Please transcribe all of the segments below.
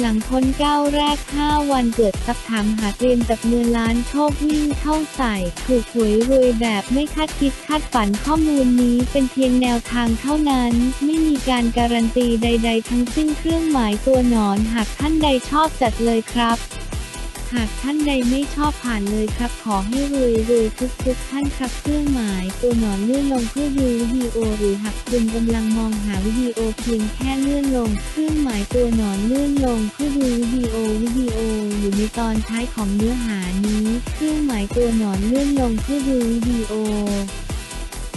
หลังพ้นก้าวแรก 5 วันเกิดสับถามหาเตรียมจับเงินล้านโชควิ่งเข้าใส่ ถูกหวยรวยแบบไม่คาดคิดคาดฝันข้อมูลนี้เป็นเพียงแนวทางเท่านั้น ไม่มีการการันตีใด ๆ ทั้งสิ้นเครื่องหมายตัวหนอนหากท่านใดชอบจัดเลยครับ หากท่านใดไม่ชอบผ่านเลยครับ ขอให้รวยรวยทุกทุกท่านครับเครื่องหมายตัวหนอนเลื่อนลงเพื่อดูวิดีโอหรือหากคุณกำลังมองหาวิดีโอเพียงแค่เลื่อนลง เครื่องหมายตัวหนอนเลื่อนลงเพื่อดูวิดีโอวิดีโออยู่ในตอนท้ายของเนื้อหานี้ เครื่องหมายตัวหนอนเลื่อนลงเพื่อดูวิดีโอ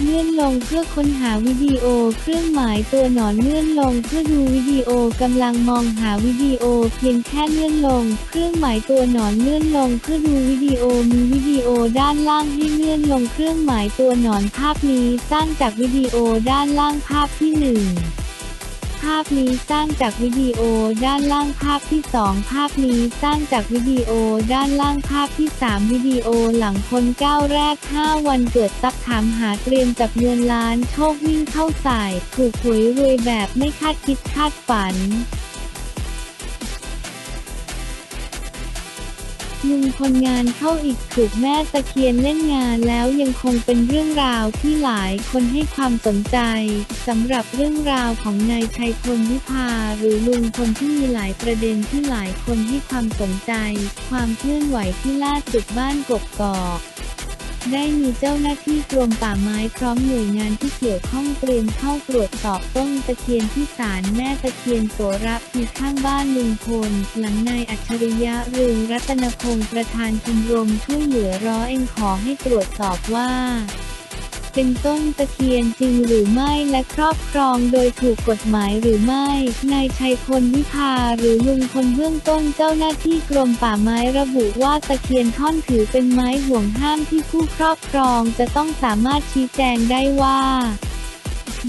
เลื่อนลงเพื่อค้นหาวิดีโอ เครื่องหมายตัวหนอนเลื่อนลงเพื่อดูวิดีโอกำลังมองหาวิดีโอ เพียงแค่เลื่อนลง เครื่องหมายตัวหนอนเลื่อนลงเพื่อดูวิดีโอมีวิดีโอด้านล่างให้เลื่อนลงเครื่องหมายตัวหนอนภาพนี้สร้างจากวิดีโอด้านล่างภาพที่หนึ่งาพนี้สร้างจากวิดีโอด้านล่างภาพที่ 2 ภาพนี้สร้างจากวิดีโอด้านล่างภาพที่ 3 วิดีโอหลังคนก้าวแรก 5 วันเกิดซักถามหาเตรียมจับเงินล้านโชควิ่งเข้าใส่ถูกหวยรวยแบบไม่คาดคิดคาดฝัน ลุงคนงานเข้าอีกถูกแม่ตะเคียนเล่นงานแล้วยังคงเป็นเรื่องราวที่หลายคนให้ความสนใจสำหรับเรื่องราวของนายชัยพลวิภาหรือลุงคนที่มีหลายประเด็นที่หลายคนให้ความสนใจ ความเคลื่อนไหวที่ล่าสุดบ้านกกกอก ได้มีเจ้าหน้าที่กรมป่าไม้พร้อมหน่วยงานที่เกี่ยวข้องเตรียมเข้าตรวจสอบต้นตะเคียนที่ศาลแม่ตะเคียนโสระพีข้างบ้านลุงพลหลังนายอัจฉริยะเรืองรัตนพงศ์ประธานชมรมช่วยเหลือร้อเอ็นขอให้ตรวจสอบว่า เป็นต้นตะเคียนจริงหรือไม่และครอบครองโดยถูกกฎหมายหรือไม่ นายชัยพลวิภาหรือลุงพลเบื้องต้นเจ้าหน้าที่กรมป่าไม้ระบุว่าตะเคียนท่อนถือเป็นไม้ห่วงห้ามที่ผู้ครอบครองจะต้องสามารถชี้แจงได้ว่า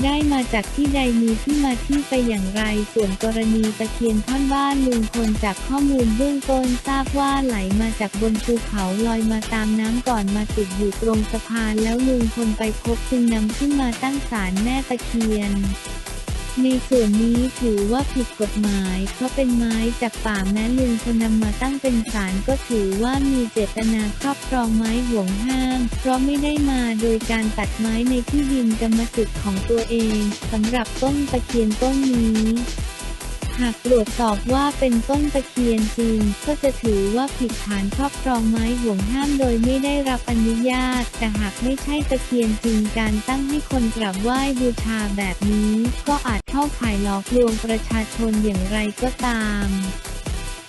ได้มาจากที่ใดมีที่มาที่ไปอย่างไร ส่วนกรณีตะเคียนท่อนบ้านลุงพลจากข้อมูลเบื้องต้นทราบว่าไหลมาจากบนภูเขาลอยมาตามน้ำก่อนมาติดอยู่ตรงสะพานแล้วลุงพลไปพบจึงนำขึ้นมาตั้งศาลแม่ตะเคียน ในส่วนนี้ถือว่าผิดกฎหมาย เพราะเป็นไม้จากป่าแม้ลุงคนนำมาตั้งเป็นศาลก็ถือว่ามีเจตนาครอบครองไม้ห่วงห้าม เพราะไม่ได้มาโดยการตัดไม้ในที่ดินกรรมสิทธิ์ของตัวเองสำหรับต้นตะเคียนต้นนี้ หากตรวจสอบว่าเป็นต้นตะเคียนจริง ก็จะถือว่าผิดฐานครอบครองไม้ห่วงห้ามโดยไม่ได้รับอนุญาต แต่หากไม่ใช่ตะเคียนจริงการตั้งให้คนกราบไหว้บูชาแบบนี้ ก็อาจเข้าข่ายหลอกลวงประชาชนอย่างไรก็ตาม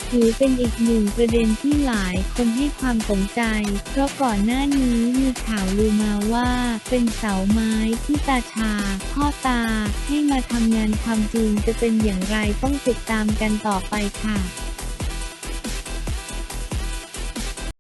ถือเป็นอีกหนึ่งประเด็นที่หลายคนให้ความสนใจ เพราะก่อนหน้านี้มีข่าวลือมาว่า เป็นเสาไม้ที่ตาชา พ่อตา ให้มาทำงานความจริงจะเป็นอย่างไรต้องติดตามกันต่อไปค่ะ